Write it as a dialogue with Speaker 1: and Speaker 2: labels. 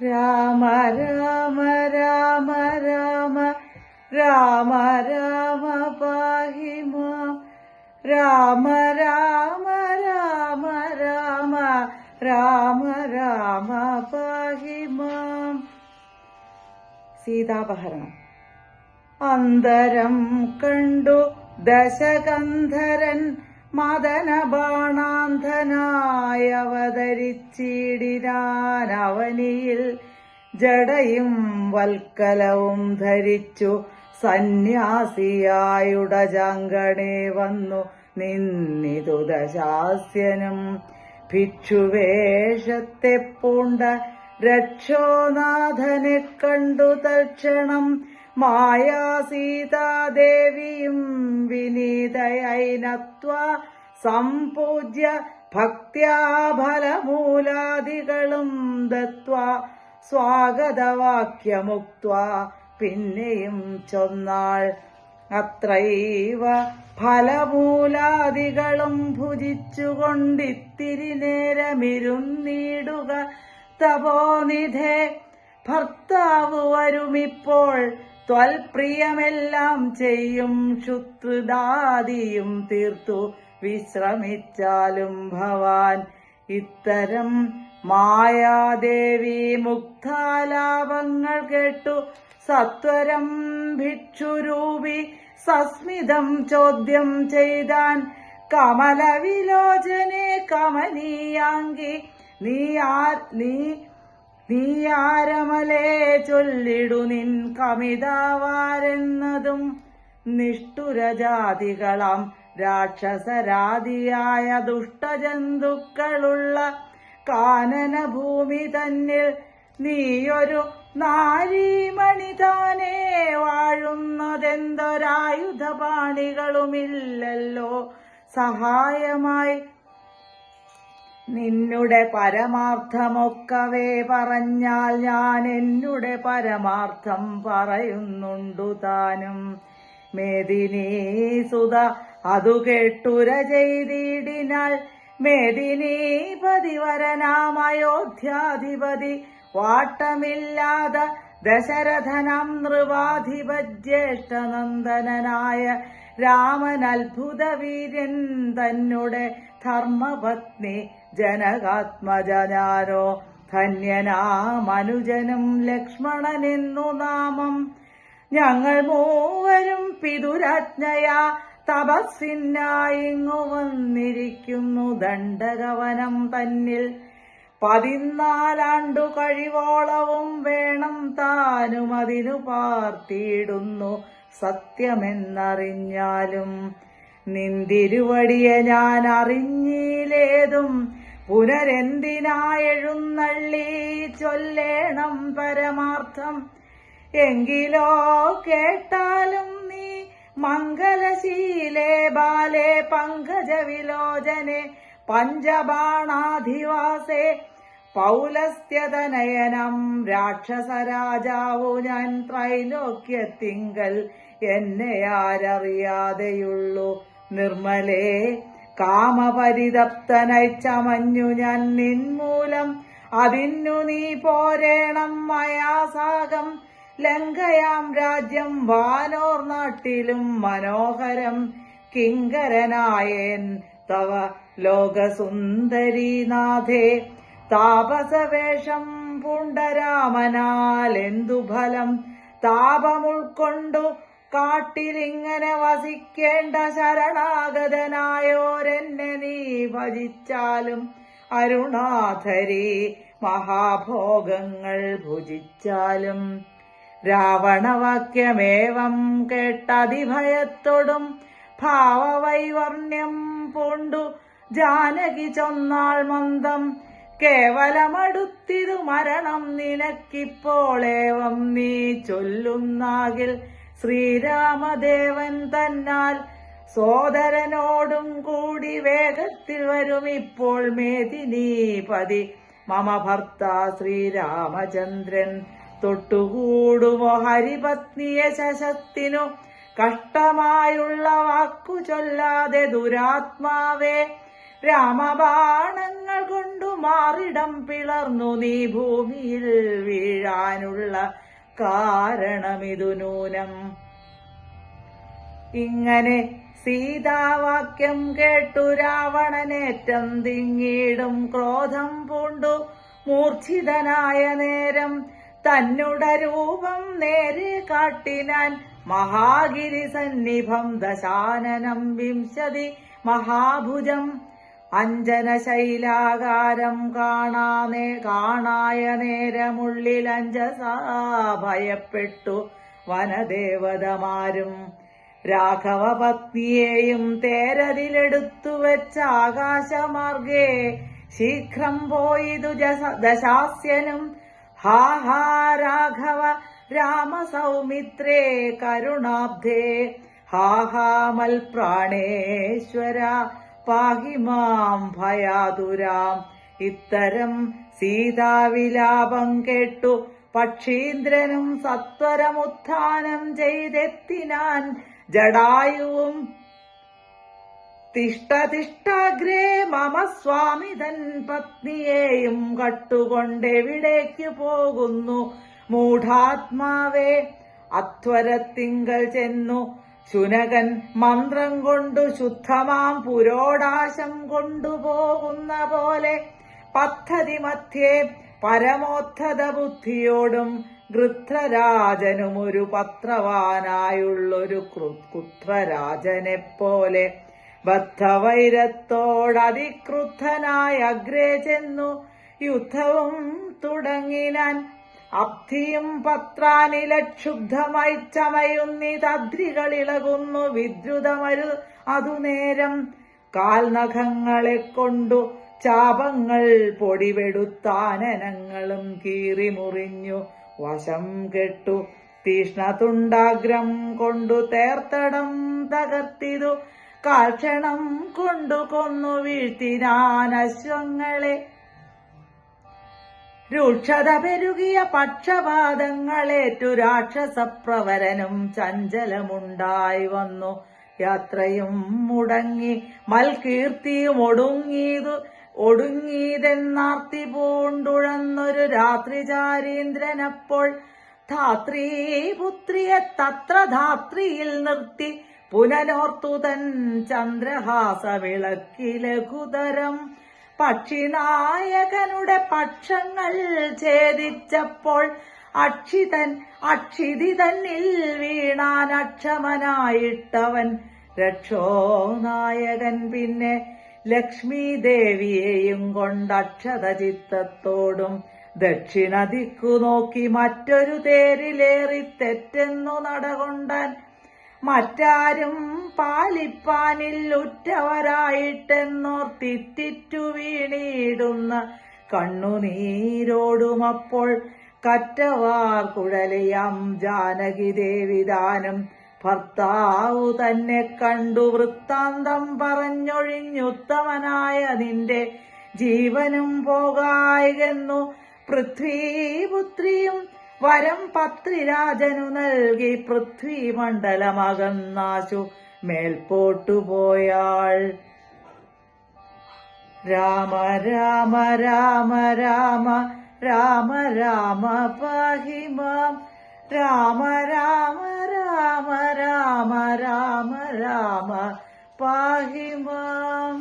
Speaker 1: രാമ രാമ രാമ രാമ രാമ രാമ പാഹി രാമ രാമ രാമ രാമ രാമ രാമ പാഹി സീതാപഹരണം അന്തരം കണ്ടു ദശകന്ധരൻ മദന അവതരിച്ചിടിനാൻ അവനിയിൽ ജടയും വൽക്കലവും ധരിച്ചു സന്യാസിയായുട ചങ്കണെ വന്നു നിന്നിതു ദശാസ്യനും. ഭിക്ഷുവേഷത്തെ പൂണ്ട രക്ഷോനാഥനെ കണ്ടു തൽക്ഷണം മായാ സീതാദേവിയും വിനീതയൈനത്വ സംപൂജ്യ ഭക്ത്യാഫലമൂലാദികളും ദത്വ സ്വാഗതവാക്യമുക്ത പിന്നെയും ചൊന്നാൾ അത്രൈവ ഫലമൂലാദികളും ഭുജിച്ചുകൊണ്ടിത്തിരി നേരമിരുന്നിടുക. തപോനിധേ ഭർത്താവ് വരുമിപ്പോൾ ത്വൽപ്രിയമെല്ലാം ചെയ്യും ശുത്രുദാദിയും തീർത്തു വിശ്രമിച്ചാലും ഭവാൻ. ഇത്തരം മായാദേവി മുക്താലാപങ്ങൾ കേട്ടു സത്വരം ഭിക്ഷുരൂപി സസ്മിതം ചോദ്യം ചെയ്താൻ. കമലവിലോചനെ കമനീയാങ്കി നീ ആ നീ നീയാരമലേ ചൊല്ലിടു നിൻ കമിതാവാരെന്നതും നിഷ്ഠുരജാതികളാം രാക്ഷസരാതിയായ ദുഷ്ടജന്തുക്കളുള്ള കാനനഭൂമി തന്നിൽ നീയൊരു നാരീമണി താനേ വാഴുന്നതെന്തൊരായുധപാണികളുമില്ലല്ലോ. സഹായമായി നിന്നുടെ പരമാർത്ഥമൊക്കവേ പറഞ്ഞാൽ ഞാൻ എന്നുടെ പരമാർത്ഥം പറയുന്നുണ്ടു താനും. മേദിനീ സുത അതു കേട്ടുര ചെയ്തിടിനാൽ മേദിനീപതി വരനാമയോധ്യാധിപതി വാട്ടമില്ലാതെ ദശരഥനം നൃവാധിപജ്യേഷ്ഠനന്ദനായ രാമൻ അത്ഭുത വീര്യൻ തന്നെ ധർമ്മപത്നി ജനകാത്മജനാരോ ധന്യനാമനുജനും ലക്ഷ്മണനെന്നു നാമം. ഞങ്ങൾ മൂവരും പിതുരാജ്ഞയാ തപസ്സിനായിങ്ങു വന്നിരിക്കുന്നു ദണ്ഡകവനം തന്നിൽ. പതിനാലാണ്ടു കഴിവോളവും വേണം താനും അതിനു പാർത്തിയിടുന്നു സത്യമെന്നറിഞ്ഞാലും. നിന്തിരുവടിയെ ഞാൻ അറിഞ്ഞിലേതും പുനരെന്തിനായെഴുന്നള്ളി ചൊല്ലേണം പരമാർത്ഥം? എങ്കിലോ കേട്ടാലും നീ മംഗലശീലേ ബാലേ പങ്കജവിലോചനെ പഞ്ചബാണാധിവാസേ പൗലസ്ത്യതനയനം രാക്ഷസരാജാവു ഞാൻ ത്രൈലോക്യത്തിങ്കൽ എന്നെ ആരറിയാതെയുള്ളൂ നിർമ്മലേ കാമപരിതപ്തനായി ചമഞ്ഞു ഞാൻ നിൻമൂലം. അതിന്നു നീ പോരേണം മയാസാകം ലങ്കയാം രാജ്യം വാനോർ നാട്ടിലും മനോഹരം. കിങ്കരനായേൻ തവ ലോകസുന്ദരീനാഥേ. താപസവേഷം പുണ്ടരാമനാൽ എന്തു ഫലം? താപമുൾക്കൊണ്ടു കാട്ടിലിങ്ങനെ വസിക്കേണ്ട ശരണാഗതനായോരെന്നെ നീ ഭജിച്ചാലും അരുണാധരി മഹാഭോഗങ്ങൾ ഭുജിച്ചാലും രാവണവാക്യമേവം കേട്ടതിഭയത്തോടും ഭാവവൈവർണ്യം പൂണ്ടു ജാനകി ചൊന്നാൾ മന്ദം കേവലമടുത്തിതു മരണം നിനക്കിപ്പോളേവം നീ ചൊല്ലുന്നാകിൽ ശ്രീരാമദേവൻ തന്നാൽ സോദരനോടും കൂടി വേഗത്തിൽ വരും ഇപ്പോൾ മേദിനീപതി. മമ ഭർത്ത ശ്രീരാമചന്ദ്രൻ തൊട്ടുകൂടുമോ ഹരിപത്നിയെ ശശത്തിനു? കഷ്ടമായുള്ള വാക്കു ചൊല്ലാതെ ദുരാത്മാവേ രാമബാണങ്ങൾ കൊണ്ടു മാറിടം പിളർന്നു നീ ഭൂമിയിൽ വീഴാനുള്ള കാരണമിതു നൂനം. ഇങ്ങനെ സീതാവാക്യം കേട്ടു രാവണനേറ്റം തിങ്ങീടും ക്രോധം പൂണ്ടു മൂർച്ഛിതനായ നേരം തന്നുടെ രൂപം നേരെ കാട്ടിനാൻ മഹാഗിരി സന്നിഭം ദശാനനം വിംശതി മഹാഭുജം അഞ്ജന ശൈലാകാരം കാണാനേ കാണായ നേരമുള്ളിൽ അഞ്ജസാ ഭയപ്പെട്ടു വനദേവതമാരും. രാഘവ പത്നിയെയും തേരതിലെടുത്തു വെച്ച ആകാശമാർഗേ ശീഘ്രം പോയി ദശാസ്യനും. ഹാ ഹാ രാഘവ സൗമിത്രേ കരുണാബ്ധേ. ഹാ ഹാ പാഹി മാം ഭയാതുരാം. ഇത്തരം സീതാവിലാപം കേട്ടു. പക്ഷീന്ദ്രനും സത്വരമുത്ഥാനം ചെയ്തെത്തിനാൻ ജടായുവും തിഷ്ടതിഷ്ടാഗ്രേ മമ സ്വാമി തൻ പത്നിയെയും കട്ടുകൊണ്ടെവിടേക്ക് പോകുന്നു. മൂഢാത്മാവേ അത്വരത്തിങ്കൽ ചെന്നു. ശുനകൻ മന്ത്രം കൊണ്ടു ശുദ്ധമാം പുരോടാശം കൊണ്ടുപോകുന്ന പോലെ പദ്ധതി മധ്യേ പരമോദ്ധത ബുദ്ധിയോടും ഗൃത്രരാജനും ഒരു പത്രവാനായുള്ളൊരു കുത്രരാജനെ പോലെ ബദ്ധവൈരത്തോടതിക്രുദ്ധനായ അഗ്രേ ചെന്നു യുദ്ധവും തുടങ്ങിനാൻ അബ്ധിയും പത്രാനിലക്ഷുബ്ധമായി ഇളകുന്നു വിദ്രുതമരു അതു നേരം കാൽനഖങ്ങളെ കൊണ്ടു ചാപങ്ങൾ പൊടിവെടുത്താനനങ്ങളും കീറി മുറിഞ്ഞു വശം കെട്ടു തീഷ്ണതുണ്ടാഗ്രം കൊണ്ടു തേർത്തടം തകർത്തിതു കാൽക്ഷണം കൊണ്ടു കൊന്നു വീഴ്ത്തിനാൻ അശ്വങ്ങളെ രൂക്ഷത പെരുകിയ പക്ഷപാതങ്ങളേറ്റു രാക്ഷസപ്രവരനും ചഞ്ചലമുണ്ടായി വന്നു. യാത്രയും മുടങ്ങി മൽകീർത്തിയും ഒടുങ്ങിയതു ഒടുങ്ങിയതെന്നാർത്തി പൂണ്ടുഴന്നൊരു രാത്രി ചാരീന്ദ്രനപ്പോൾ ധാത്രീ പുത്രിയെ തത്ര ധാത്രിയിൽ നിർത്തി. പുനനോർത്തുതൻ ചന്ദ്രഹാസ വിളക്കി ലഘുതരം പക്ഷിനായകനുടെ പക്ഷങ്ങൾ ഛേദിച്ചപ്പോൾ അക്ഷിതൻ അക്ഷിതി തന്നിൽ വീണാൻ അക്ഷമനായിട്ടവൻ രക്ഷോ നായകൻ. പിന്നെ ലക്ഷ്മി ദേവിയെയും കൊണ്ട് അക്ഷത ചിത്തത്തോടും ദക്ഷിണ ദിക്കു നോക്കി മറ്റൊരു തേരിലേറി തെറ്റെന്നു നടകൊണ്ടാൻ മറ്റാരും പാലിപ്പാനിൽ ഉറ്റവരായിട്ടെന്നോർത്തിറ്റിറ്റു വീണിടുന്ന കണ്ണുനീരോടുമപ്പോൾ കറ്റവാർ കുഴലിയാം ജാനകി ദേവിദാനം. ഭർത്താവു തന്നെ കണ്ടു വൃത്താന്തം പറഞ്ഞൊഴിഞ്ഞുത്തമനായ നിന്റെ ജീവനും പോകായെന്നു പൃഥ്വീപുത്രിയും വരം പത്രിരാജനു നൽകി പൃഥ്വി മണ്ഡലമകന്നാശു മേൽപോട്ടു പോയാൾ രാമ രാമ രാമ രാമ രാമ രാമ പഹിമ രാമ രാമ രാമ രാമ രാമ രാമ പാഹി മാം